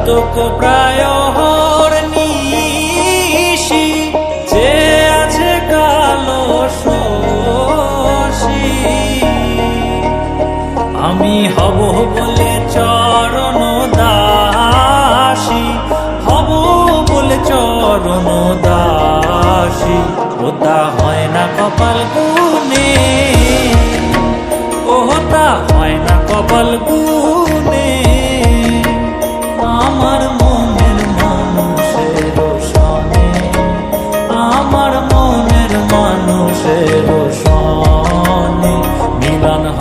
চাতক প্রায় নিশি, যে আছে কালো শশী। আমি হব বলে চরণ দাসী, হব বলে চরণ দাসী। ওটা হয় না কপাল গুনে ওটা হয় না কপাল গুনে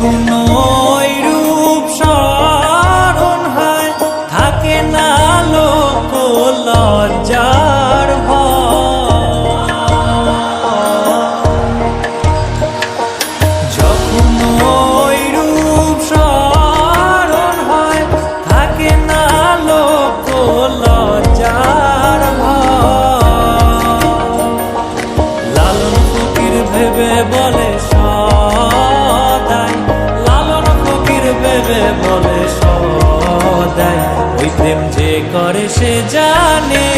যখন ওই ভেবে বলে সদাই। ওই প্রেম যে করে সে জানে।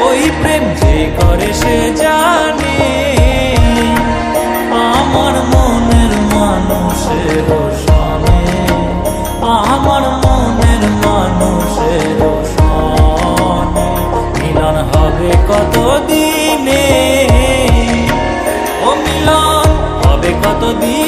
ওই প্রেম যে করে সে জানে। আমার মনের মানুষের সনে। আমার মনের মানুষের সনে। মিলন হবে কত দিনে ও মিলন হবে কত দিনে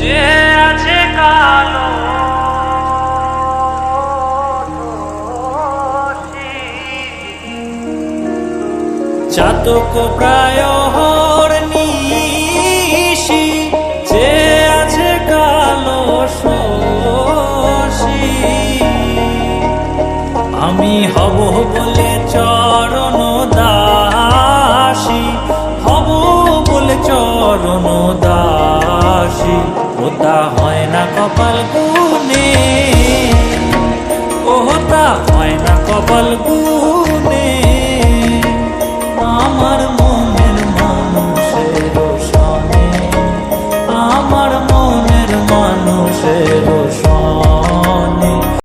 যে আছে কালো চাতক প্রায় নিশি, যে আছে কালো শশী আমি হব বলে চরণ দাসী, হব বলে চরণ দাসী। ওটা হয় না কপাল গুনে ওটা হয় না কপাল গুনে